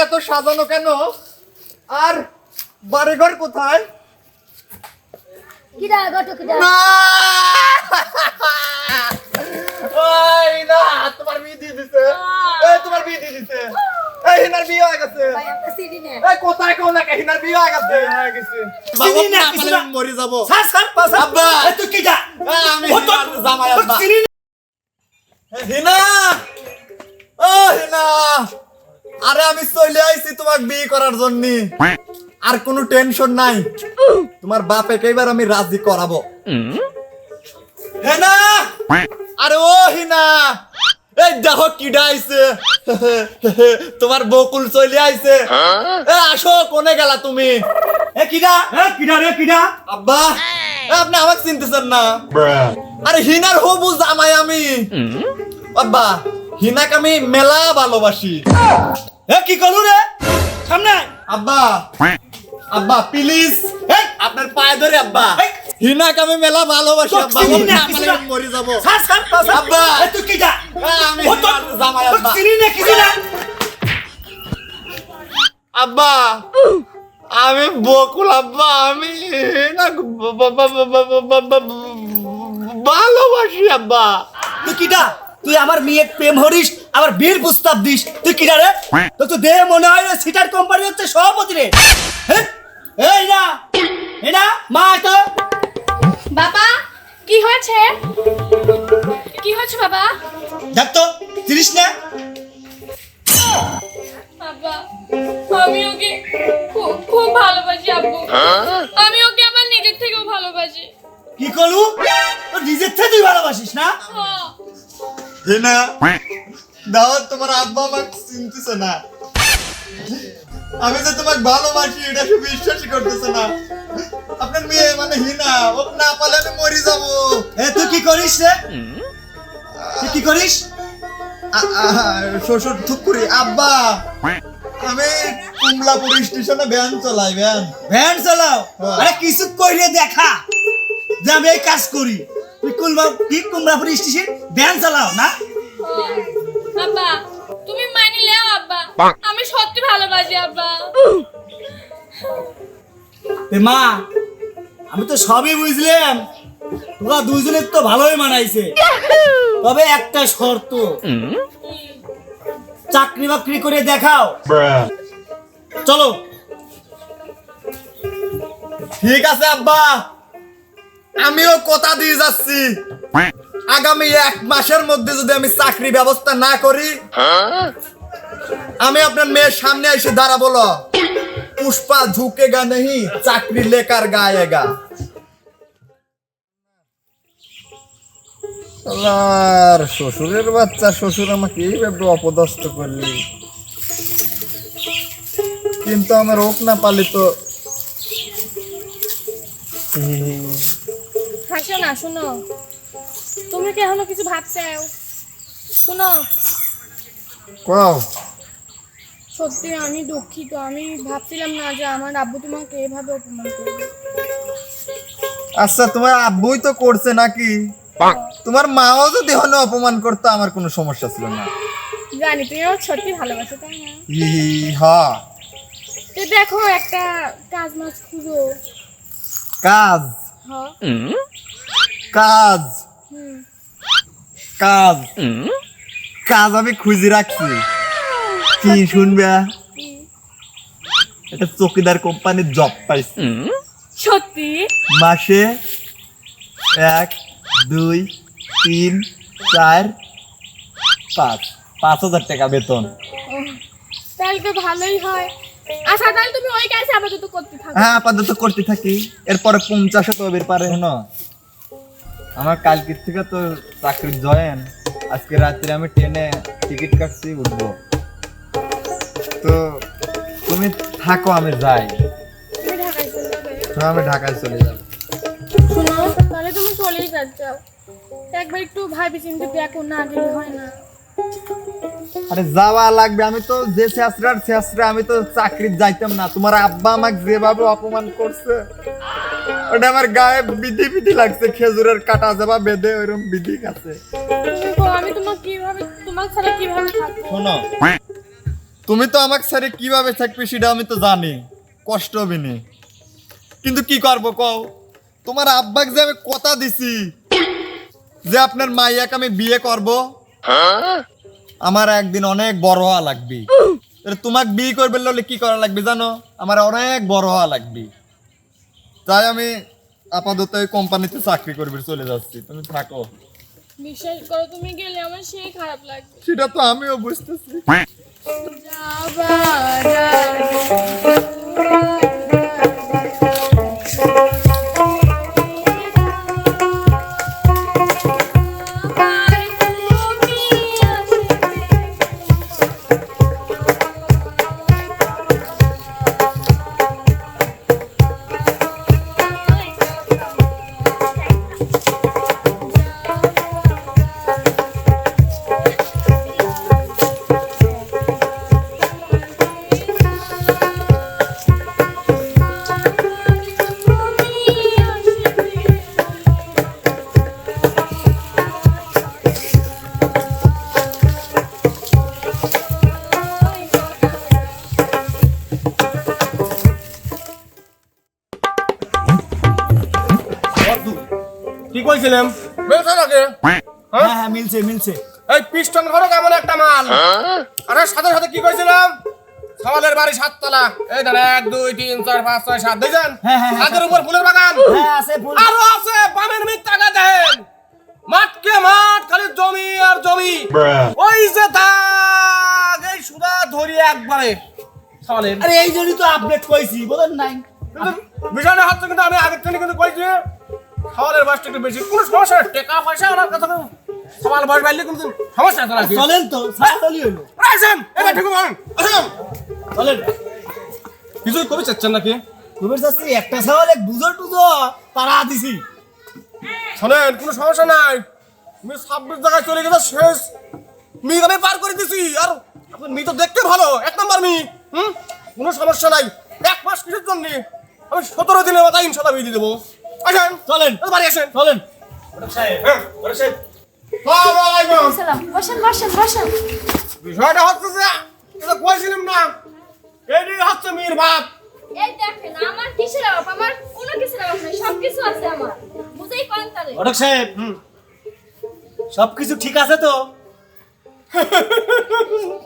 এত সাজানো কেন? আর বাড়িঘর কোথায়? কিরা গটো কিরা? না! ওই না তোমার বিয়ে দিয়ে দিছে। এই তোমার বিয়ে দিয়ে দিছে। এই হিনার বিয়ে হয়ে গেছে। ভাই আমরা সিডি নে। এই কোথায় কোন না হিনার বিয়ে হয়ে গেছে? হয়ে গেছে। চিনি না, বাবা, কিছু পালে না। মরে যাব। স্যার স্যার পাস আব্বা। এ তুই কি যা আমি ও তো- হিনার জামাই আব্বা। চিনি না। এই, হিনা! ও হিনা! আরে আমি চলে আইছি তোমাকে বিয়ে করার জন্য। আর কোনো টেনশন নাই। তোমার বাপে এবার আমি রাজি করাবো। হেনা! আরে ও হিনা! এই দেখো কিডা আইছে। তোমার বকুল চলে আইছে। এ আসো কোনে গেলা তুমি? এ কিডা? এ কিডা রে কিডা? আব্বা এ, আপনি আমাকে চিনতেছেন না? আরে হিনার হবু জামাই আমি। আব্বা হিনাকে আমি মেলা ভালোবাসি এ কি করলু রে সামনে আব্বা আব্বা প্লিজ আপনার পায়ে ধরে আব্বা হিনাকে আমি মেলা ভালোবাসি আব্বা আমি মরে যাব আব্বা তুই কি যা আমি জামাই আব্বা চিনি না কিছু না আব্বা আমি বকুল আব্বা আমি ভালোবাসি আব্বা তুই কিটা তুই আমার মেয়ে প্রেম হরিস আবার বীর প্রস্তাব দিস। তুই কিডা রে? তো তুই দেহ মনে হয় রে সিটার কোম্পানি হচ্ছে সভাপতি রে। হ্যাঁ? এই না এই না মা তো। বাবা কি হয়েছে? কি হয়েছে বাবা? দেখ তো চিনিস না? বাবা আমি ওকে খুব খুব ভালোবাসি আব্বু। আমি ওকে আমার নিজের থেকেও ভালোবাসি। কি করলু? তোর নিজের থেকে তুই ভালোবাসিস না? হ্যাঁ। হিনা তোমার আব্বা আমাকে চিনতেছে না। আমি যে তোমাকে ভালোবাসি এটা সে বিশ্বাসই করতেছে না। আপনার মেয়ে মানে হিনা ও না পালে আমি মরে যাব। এ তুই কি করিস রে? তুই কি করিস? শ্বশুর থুকুরি আব্বা আমি কুমলাপুর স্টেশনে ভ্যান চালাই ভ্যান। ভ্যান চালাও? হ্যাঁ। আরে কিছু কইরে দেখা। যে আমি এই কাজ করি। তুই কুলবা কি কুমড়াপুর স্টেশন? ভ্যান চালাও না? আব্বা তুমি মানি লেও আব্বা। আমি সত্যি ভালোবাসি আব্বা। এ মা আমি তো সবই বুঝলাম। তোরা দুইজনের তো ভালোই মানাইছে। তবে একটা শর্ত। চাকরি বাকরি করে দেখাও। চলো। ঠিক আছে আব্বা। আমিও কথা দিয়ে যাচ্ছি। আগামী এক মাসের মধ্যে যদি আমি চাকরি ব্যবস্থা না করি, আমি আপনার মেয়ের সামনে এসে দাঁড়া লো। পুষ্পা ঝুঁকেগা নেই চাকরি লেকার গায়েগা আর শ্বশুরের বাচ্চা, শ্বশুর আমাকে এইভাবে অপদস্থ করলি। কিন্তু আমার ওক না পালি তো হাসো না শোনো তুমি কি এখনও কিছু ভাবছ? শোনো কও। সত্যি আমি দুঃখিত। আমি ভাবছিলাম না যে আমার আব্বু তোমাকে এভাবে অপমান করবে। আচ্ছা তোমার আব্বুই তো করছে নাকি? তোমার মাও যদি হলে অপমান করতো আমার কোনো সমস্যা ছিল না। জানি তুমি আমার সত্যি ভালোবাসো তাই না? ই হা তো দেখো একটা কাজ মাছ খুঁজো। কাজ? হ্যাঁ। কাজ। কাজ। কাজ আমি খুঁজে রাখছি। কি শুনবে? কি? একটা চকিদার কোম্পানির জব পাইছি। সত্যি? মাসে এক দুই তিন চার পাঁচ। পাঁচ হাজার টাকা বেতন। তাহলে তো ভালোই হয়। আচ্ছা তাহলে তুমি ওই কাজে আপাতত করতে থাকো। হ্যাঁ আপাতত করতে থাকি। এরপরে পঞ্চাশে তো বের পারে শোনো আমার কালকের থেকে তো চাকরির জয়েন। আজকে রাত্রে আমি ট্রেনে টিকিট কাটছি উঠবো। তো তুমি থাকো আমি যাই। তো আমি ঢাকায় চলে যাব। শোনো তাহলে তুমি চলেই যাচ্ছ। একবার একটু ভাবি চিন্তে দেখো না গেলে হয় না। আরে যাওয়া লাগবে আমি তো যে শেষরার শেষরা আমি তো চাকরির যাইতাম না। তোমার আব্বা আমাকে যেভাবে অপমান করছে ওটা আমার গায়ে বিধি বিধি লাগছে খেজুরের কাটা যাবা বেঁধে ওইরকম বিধি আছে। তুমি তো আমি তোমাকে কীভাবে তোমার ছাড়া কীভাবে থাকব? শোনো তুমি তো আমাকে স্যারে কীভাবে থাকবে সেটা আমি তো জানি কষ্ট হবে নি। কিন্তু কি করব কও? তোমার আব্বাকে যে আমি কথা দিছি যে আপনার মাইয়াকে আমি বিয়ে করব আমার একদিন অনেক বড় হওয়া লাগবে। তোমাকে বিয়ে করবে হলে কি করা লাগবে জানো? আমার অনেক বড় হওয়া লাগবে। তাই আমি আপাতত এই কোম্পানিতে চাকরি করবে চলে যাচ্ছি। তুমি থাকো। বিশ্বাস করো তুমি গেলে আমার সেই খারাপ লাগবে। সেটা তো আমিও বুঝতেছি। মিলছে মিলছে। এই পিস্টন ঘরে কেমন একটা মাল। আরে সাথে সাথে কি কইছিলাম সওয়ালের বাড়ি সাততলা। এই দেন এক দুই তিন চার পাঁচ ছয় সাত দেখছেন? হ্যাঁ, হ্যাঁ, হ্যাঁ। ছাদের উপর ফুলের বাগান। হ্যাঁ আছে ফুল। আরও আছে বামের মিট টাকা দেন মাঠকে মাঠ খালি জমি আর জমি। ওই যে দাগ এই সুদা ধরি একবারে। সওয়ালের। আরে এই জন্যই তো আপডেট কইছি বলেন নাই। কিন্তু বিষয়টা হচ্ছে কিন্তু আমি আগের থেকে কিন্তু কইছি খাওয়ালের বয়সটা একটু বেশি। কোনো সমস্যা টাকা পয়সা ওনার কথা সবার বয়স বাড়লে কিন্তু সমস্যা আছে নাকি? চলেন তো সাইকেলই হইল। আসেন এবার ঠিক আছে আসেন। চলেন। কিছুই করে চাচ্ছেন নাকি? তুমি যাচ্ছি একটা সওয়াল বুঝো টুজো তারা দিছি। শোনেন কোনো সমস্যা নাই। তুমি ছাব্বিশ জায়গায় চলে গেছে শেষ। মি আমি পার করে দিছি আর আপনার মি তো দেখতে ভালো এক নম্বর মি হুম? কোনো সমস্যা নাই এক মাস কিসের জন্য? আমি সতেরো দিনের মাথায় ইনশাল্লাহ বিয়ে দিয়ে দেবো। আসেন চলেন। বাড়ি আসেন। চলেন। হ্যাঁ আলাইকুম। বসেন বসেন বসেন। বিষয়টা হচ্ছে যে এটা কইছিলাম না। এটি হচ্ছে মীর বাপ। এই দেখেন আমার কিসের অভাব? আমার কোনো কিছুর অভাব নেই সব কিছু আছে আমার। বুঝেই করেন তাহলে। ঘটক সাহেব সবকিছু ঠিক আছে তো?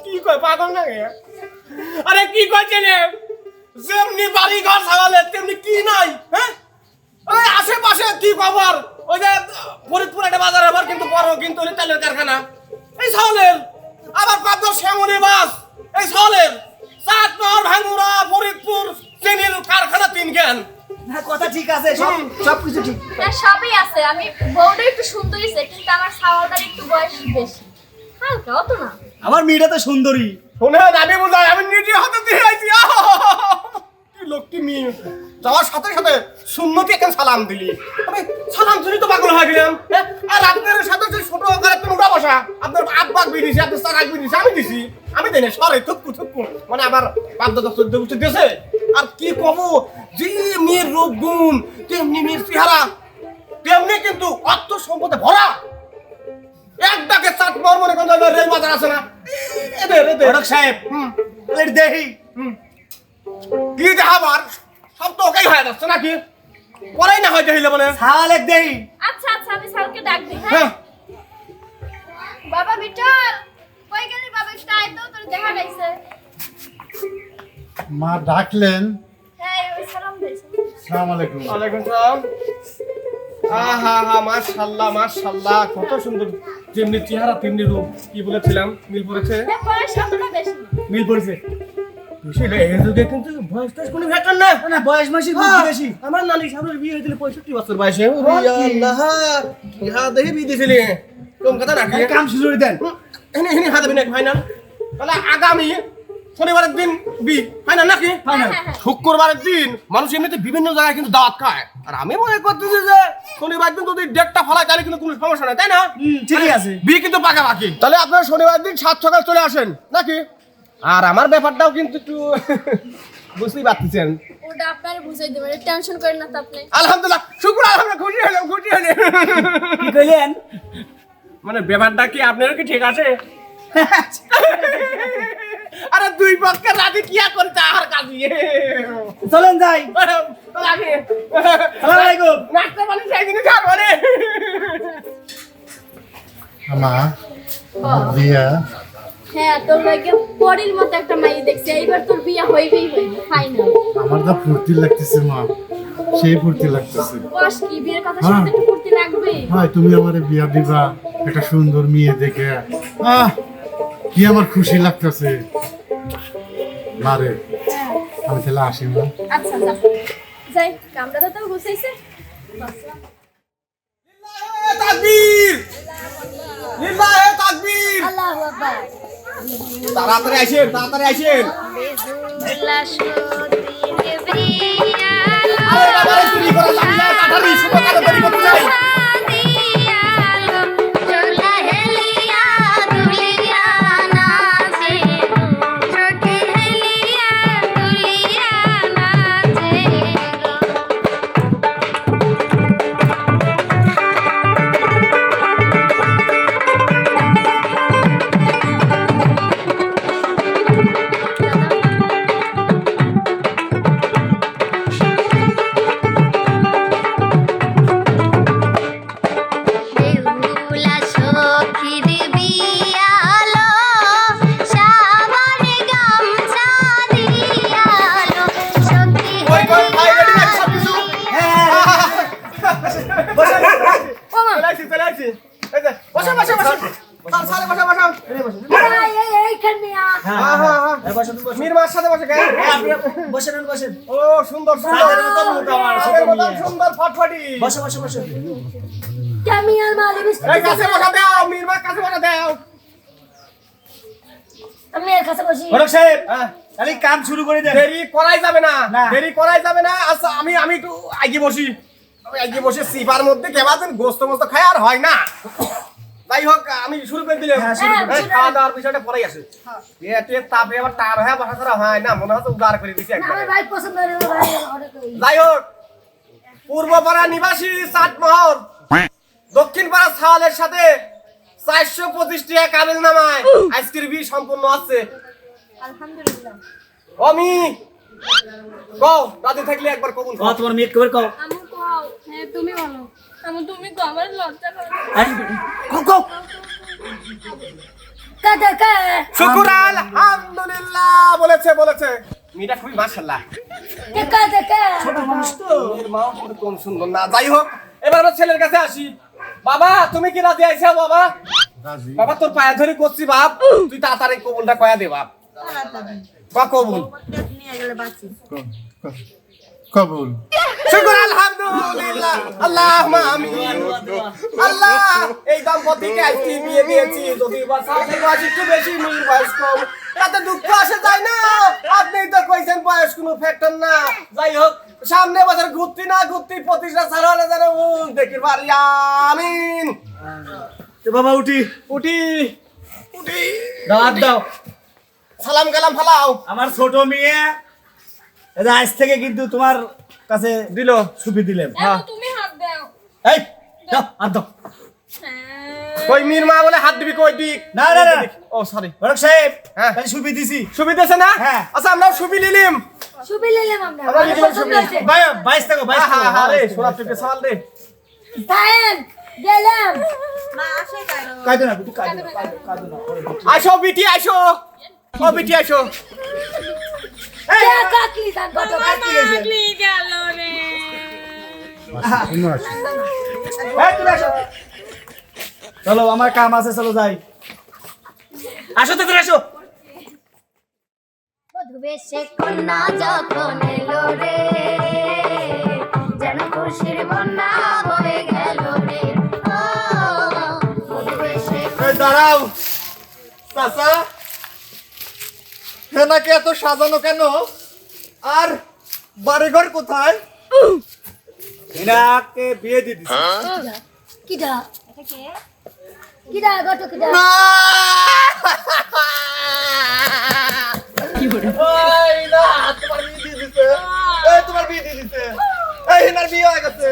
কি কয় পাগল না গে? আরে কি কইছিলে যেমনি বাড়ি ঘর ছাগলে তেমনি কি নাই হ্যাঁ? ওই আশেপাশে কি খবর? ওই যে ফরিদপুর একটা বাজার আবার কিন্তু বড় কিন্তু ওই তেলের কারখানা। এই ছাগলের আবার পাবনা শ্যামলি বাস এই ছাগলের চাটনর ভাঙ্গুরা ফরিদপুর চেনির কারখানা তিন জ্ঞান হ্যাঁ কথা ঠিক আছে সব সবকিছু ঠিক। সবই আছে। আমি বউটা একটু সুন্দরী সে কিন্তু আমার সাওয়াটার একটু বয়স বেশি। হালকা অত না। আমার মেয়েটা তো সুন্দরী। শুনে আমি বোঝাই আমি নিজে হাতে দিয়ে আইছি। লোকটি মেয়ে যাওয়ার সাথে সাথে সুন্নতি এখন সালাম দিলি আমি সালাম শুনি তো পাগল হয়ে গেলাম হ্যাঁ? আর আপনার সাথে যে ছোট আকারের তুমি বসা আপনার আব্বাক বিয়ে দিছি আপনার সারাক বিয়ে দিছি আমি দিছি আমি দেই সরে থুকু থুকু মানে আমার বাপ দাদা চোদ্দ বছর দিয়েছে আর কি কব যে মেয়ের রূপ গুণ তেমনি মেয়ের চেহারা তেমনি কিন্তু অর্থ সম্পদে ভরা এক ডাকে চাট মর মনে করেন রেল বাজার আছে না এদের এদের সাহেব হুম দেখি কি দেখাবার সব তো ওকেই হয়ে যাচ্ছে নাকি? পরেই না হয় দেখিলে মানে এক আচ্ছা আচ্ছা আমি স্যারকে ডাক দিই হ্যাঁ? হ্যাঁ। বাবা বিটল কই গেলি বাবা? একটু তো তোর দেখা গাইছে মা ডাকলেন। হ্যাঁ সালাম দিয়েছে। সালাম আলাইকুম। ওয়ালাইকুম সালাম। আহা হা মাশাআল্লাহ মাশাআল্লাহ কত সুন্দর যেমনি চেহারা তেমনি রূপ। কি বলেছিলাম? মিল পড়েছে? হ্যাঁ মিল পড়ছে? আমার নানি সামনের বিয়ে হয়েছিল পঁয়ষট্টি বছর বয়সে। ওরে আল্লাহ কি হা দেখে বিয়ে দিয়েছিলি? তোম কথা কাম শুরু দেন। এনে এনে হাতে বিনে ফাইনাল তাহলে আগামী শনিবারের দিন বি ফাইনাল নাকি? ফাইনাল। শুক্রবারের দিন মানুষ এমনিতে বিভিন্ন জায়গায় কিন্তু দাওয়াত খায়। আর আমি মনে করতেছি যে শনিবার দিন যদি ডেটটা ফলায় তাহলে কিন্তু কোনো সমস্যা নাই তাই না? ঠিকই আছে। বিয়ে কিন্তু পাকা বাকি তাহলে আপনারা শনিবার দিন সাত সকাল চলে আসেন নাকি? আর আমার ব্যাপারটাও কিন্তু একটু বুঝতেই পারতেছেন। ওটা আপনার বুঝাই দেবেন টেনশন করেন না আপনি। আলহামদুলিল্লাহ শুক্র আলহামদুলিল্লাহ খুশি হলাম খুশি হলাম। কি কইলেন? মানে ব্যাপারটা কি আপনারও কি ঠিক আছে? আরে দুই পক্ষের রাতে কি আর করতে আর কাজী চলেন যাই। আলাইকুম। দিনে রে। আমা দিয়া। হ্যাঁ তোর লাগে পরের মতো একটা মাই দেখছি। এইবার তোর বিয়ে হইবেই হইবে ফাইনাল আমার যা ফুর্তি লাগতেছে মা। সেই ফুর্তি লাগতেছে। বস কি বিয়ের কথা শুনতে একটু ফুর্তি লাগবে? হয় তুমি আমার বিয়া দিবা একটা সুন্দর মেয়ে দেখে। আহ কি আমার খুশি লাগতেছে। মারে হ্যাঁ। আমি তাহলে আসি মা। আচ্ছা যাই কামড়াটা তো গুছাইছে। তাকবীর। লিল্লাহে তাকবীর। আল্লাহু আকবার। তাড়াতাড়ি আসেন তাড়াতাড়ি আসেন। চুরি করা যাবে না তাড়াতাড়ি শুভ তাড়াতাড়ি করতে যাই। হ্যাঁ হ্যাঁ মীর সাথে বসে গায়ে বসেন বসেন। ও সুন্দর সুন্দর। সাদের মতো মুখ আমার, ছোট সাদের মতো মেয়ে। সুন্দর ফটফটি। বসে বসে বসে কামিয়াল মালিক এই কাছে বসা দাও মীর কাছে বসা দাও। আমি এর কাছে বসি। ঘটক সাহেব হ্যাঁ। কাম শুরু করে দেন। দেরি করাই যাবে না। দেরি করাই যাবে না। আচ্ছা আমি আমি একটু আগে বসি। আমি আগে বসে সিপার মধ্যে কেবাদিন গোস্ত মোস্ত খায় আর হয় না। যাই হোক আমি শুরু করে দিলাম। হ্যাঁ, খাওয়া দাওয়ার বিষয়টা পরেই আসে তাপে আবার টার হয়ে বসা হয় না মনে হচ্ছে উদার করে একবারে। করি যাই হোক পূর্বপাড়া নিবাসী চাটমহল দক্ষিণ পাড়া ছাওয়ালের সাথে চারশো পঁচিশ টাকা কাবিল নামায়। আজকের বিয়ে সম্পূর্ণ আছে। আলহামদুলিল্লাহ। অমি কও রাতে থাকলে একবার কবুল ক কর তোমার মেয়ে কবে কও। আমু কও হ্যাঁ তুমি বলো। আমি তুমি তো আমার লজ্জা করে শুকুর আলহামদুলিল্লাহ বলেছে বলেছে। মেয়েটা খুবই মাশাল্লাহ। কাদা কা মানুষ তো। মেয়ের মাও কিন্তু কম সুন্দর। না যাই হোক এবার আমার ছেলের কাছে আসি। বাবা তুমি কি রাতে আইসা বাবা? বাবা তোর পায়ে ধরে করছি বাপ। তুই তাড়াতাড়ি কবুলটা কয়া দে বাপ। বা কবুল? নিয়ে গেলে বাঁচি। কবুল। শুকুর আলহামদুলিল্লাহ। আল্লাহ আমিন। আল্লাহ এই দম্পতিকে আজকে বিয়ে দিয়েছি। যদি বা সামনে বয়স একটু বেশি মিল বয়স কম তাতে দুঃখ আসে যায় না? আপনি তো কইছেন বয়স কোনো ফ্যাক্টর না। যাই হোক সামনে বছর ঘুরতি না ঘুরতি প্রতিষ্ঠা ছাড়া হলে যেন দেখি পারি আমিন। বাবা উঠি। উঠি। উঠি। দাও দাও। সালাম কালাম ফালাও। আমার ছোট মেয়ে এটা আজ থেকে কিন্তু তোমার কাছে দিল। সুপি দিলাম। এখন তুমি হাত দাও। এই দাও হাত দাও। হ্যাঁ। কই মির মা বলে হাত দিবি কই দিক না, না, না। ও সরি ঘটক সাহেব হ্যাঁ। সুপি দিছি। সুবিধেছে না? হ্যাঁ। আচ্ছা আমরা সুবি নিলিম। সুবি নিলাম আমরা। আমরা নিলাম সুবি। হয়েছে। বাই- টাকা বাইশ টাকা। আহা রে সোনা চোখে সওয়াল রে তাইন গেলাম। কাঁদো না, বিটু, কাঁদো না, কাঁদো, কাঁদো না, পরে দেখছি। আসো বিটি আসো ও বিটি আসো। চলো আমার কাম আছে চলো যাই। আসো তো আসো। মধুবেশে কন্যা যখন এলো রে যেন খুশির বন্যা বয়ে গেল রে। ও মধুবেশে এই দাঁড়াও। চাচা হেনাকে এত সাজানো কেন আর বাড়িঘর কোথায় এনাকে বিয়ে দিয়ে দিছি কিডা কিডা গত কিডা না! ওই না, তোমার বিয়ে দিয়ে দিছে। এই, তোমার বিয়ে দিছে। এই, হিনার বিয়ে হয়ে গেছে।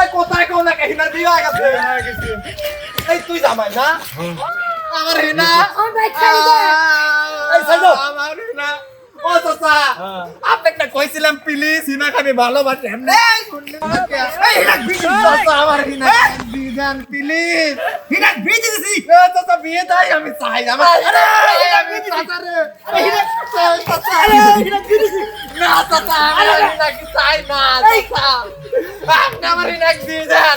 এই, কোথায় কোন হিনার বিয়ে হয়ে গেছে। এই, তুই জামাই না? আমার হিনা আমার হিনা ও চাচা আপনাকে কইছিলাম প্লিজ হিনা খাবি ভালোবাসে। এমনি আমার হিনা দিদান প্লিজ হিনা বিয়ে দিছি এ চাচা বিয়ে তাই আমি চাই আমার আমি চাচা রে। চাচা হিনা বিয়ে দিছি না চাচা আমার হিনা কি চাই না চাচা। আপনি আমার হিনা দিয়ে দেন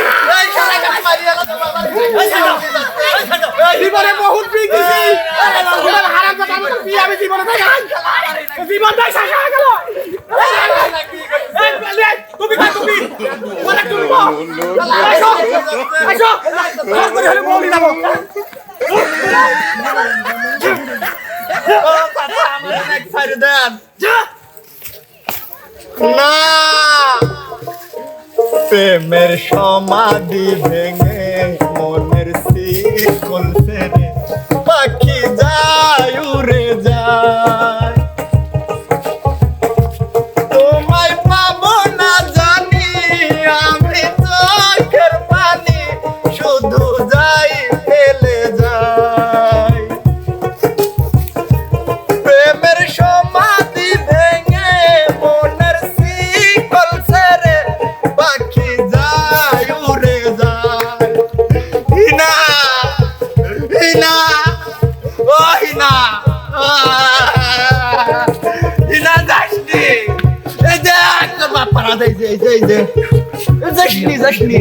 জীবনে বহুত যাব। না। সমাধি ভেঙে এই যে এই যে এই যাসনি যাসনি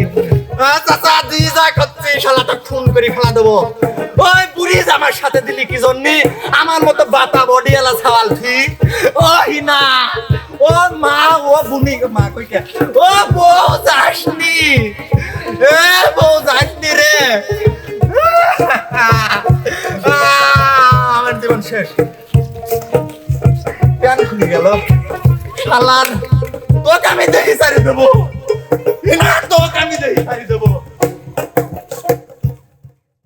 আহ, চাচা দি যা করছি শালাটা খুন করে ফেলা দেবো ওই পুলিশ আমার সাথে দিলি কি জন্যে আমার মতো বাতা বডি এলা ছাওয়াল ও হিনা ও মা ও বুনি মা কই কে ও বউ যাসনি এ বউ যাসনি রে আমার জীবন শেষ প্যান খুলে গেল শালার তোকে আমি দেহি সারি দেবো। না তোকে আমি দেহি সারি দেবো।